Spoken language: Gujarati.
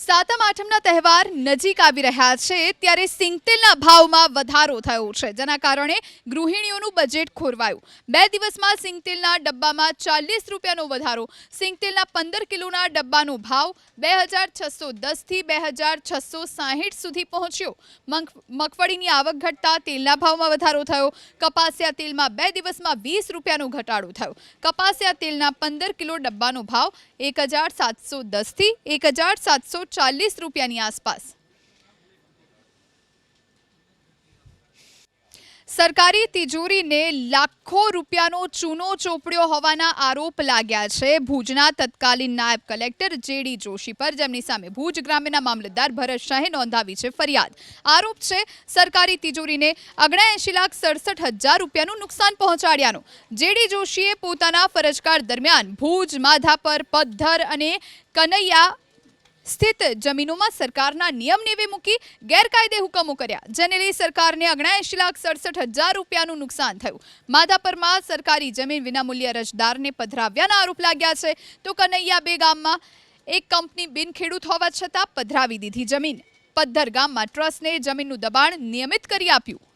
સાતમ, આઠમના તહેવાર નજીક આવી રહ્યા છે, ત્યારે સિંગતેલના ભાવમાં વધારો થયો છે. જેના કારણે ગૃહિણીઓનું બજેટ ખોરવાયું. બે દિવસમાં સિંગતેલના ડબ્બામાં ચાલીસ રૂપિયાનો વધારો, સિંગતેલના પંદર કિલોના ડબ્બાનો ભાવ બે હજાર છસો દસથી બે હજાર છસો સાહીઠ સુધી પહોંચ્યો. મગ, મગફળીની આવક ઘટતા તેલના ભાવમાં વધારો થયો. કપાસિયા તેલમાં બે દિવસમાં વીસ રૂપિયાનો ઘટાડો થયો. કપાસિયા તેલના પંદર કિલો ડબ્બાનો ભાવ એક હજાર સાતસો દસથી એક હજાર સાતસો ચાલીસ રૂપિયાની આસપાસ. સરકારી તિજોરીને લાખો રૂપિયાનો ચૂનો ચોપડ્યો હોવાના આરોપ લાગ્યા છે. ભુજના તત્કાલીન નાયબ કલેક્ટર જેડી જોશી પર જેમની સામે ભુજ ગ્રામ્યના મામલતદાર ભરત શાહે નોંધાવી છે ફરિયાદ. આરોપ છે, સરકારી તિજોરીને અગણાએંશી લાખ સડસઠ હજાર રૂપિયાનું નુકસાન પહોંચાડ્યાનું. જેડી જોશીએ પોતાના ફરજકાળ દરમિયાન ભુજ, માધાપર પદ્ધર અને કનૈયા સ્થિત જમીનોમાં સરકારના નિયમ નેવે મૂકી ગેરકાયદે હુકમો કર્યા, જેને લઈ સરકારને અગણાએંશી લાખ સડસઠ હજાર રૂપિયાનું નુકસાન થયું. માધાપરમાં સરકારી જમીન વિનામૂલ્ય અરજદારને પધરાવ્યાના આરોપ લાગ્યા છે. તો કનૈયા બે ગામમાં એક કંપની બિનખેડૂત હોવા છતાં પધરાવી દીધી જમીન. પદ્ધર ગામમાં ટ્રસ્ટને જમીનનું દબાણ નિયમિત કરી આપ્યું.